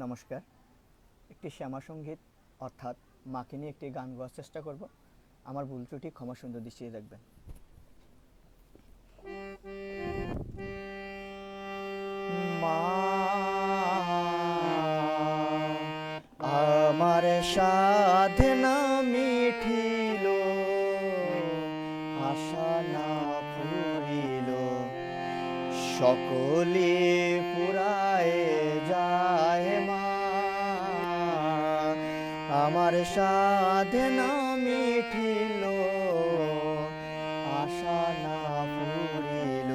নমস্কার। একটি শ্যামা সংগীত, অর্থাৎ মাকে নিয়ে একটি গান গাওয়ার চেষ্টা করব। আমার ভুল ত্রুটি ক্ষমা সুন্দর দৃষ্টিতে দেখবেন। আমার সাধনা মিঠিল আশা না ফুরিল। সকলে পুরায় আমার সাধনা মিঠিল আশা না ফুরিল।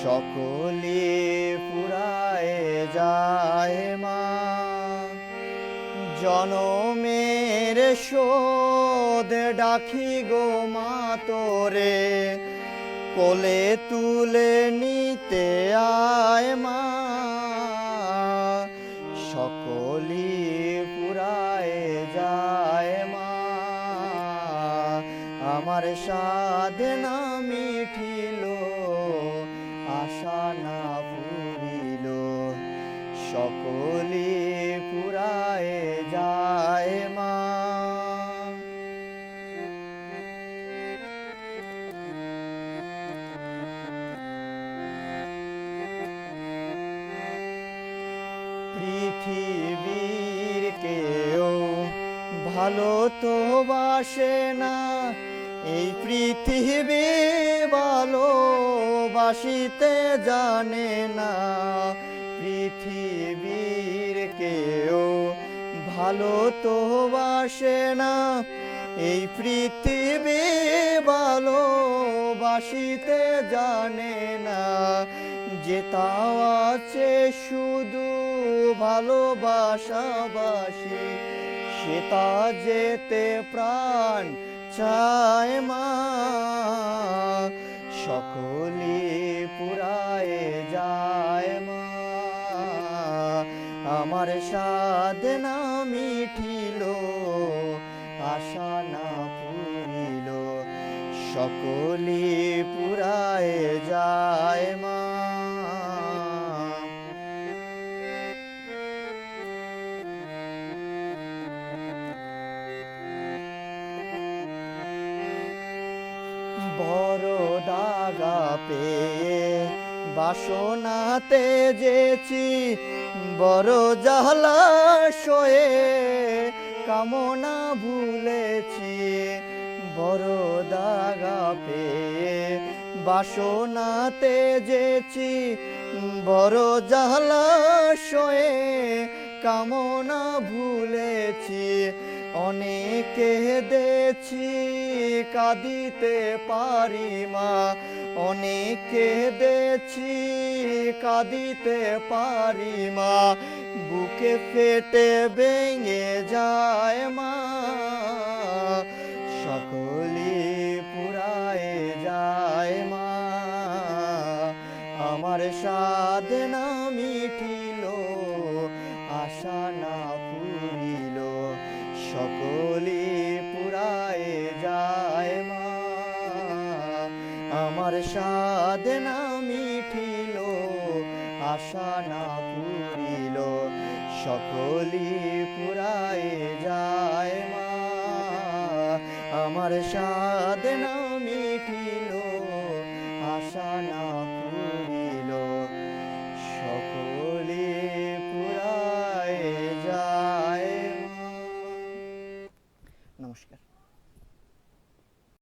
সকলে পুরায় যায় মা, জনমের শোধ ডাকি গো মা তোরে, কোলে তুলে নিতে আয় মা। সকলি যায় মা। আমার সাধনা মিঠিল আশা না ভুলিল সকলি ভালো তো বাসে না। এই পৃথিবী ভালো বাসিতে জানে না। পৃথিবীর কেউ ভালো তো বাসে না। এই পৃথিবী ভালো বাসিতে জানে না। যেতাও আছে শুধু ভালোবাসাবাসি সেটা যেতে প্রাণ চায় মা। সকলে পুরায় যায় মা। আমার সাধনা মিঠিল আশা না পুরিল। সকলে পুরায় যায় মা। দাগা পেয়ে বাসনাতে যেছি, বড় জ্বালা শয়ে কামনা ভুলেছি, বড় দাগা পেয়ে বাসনাতে যেছি, বড় জ্বালা শয়ে কামনা ভুলেছি, অনেকে দেছি কাঁদিতে পারি মা। অনেকে দেছি কাঁদিতে পারি মা। বুকে ফেটে ভেঙে যায় মা। সকলে পুরায় যায় মা। আমার সাধনা মিঠিল আশা না পুরিল সকলে আমার সাধনা মিঠিল আশা না পুরিল সকলি পুরায় যায় মা। আমার সাধনা মিঠিল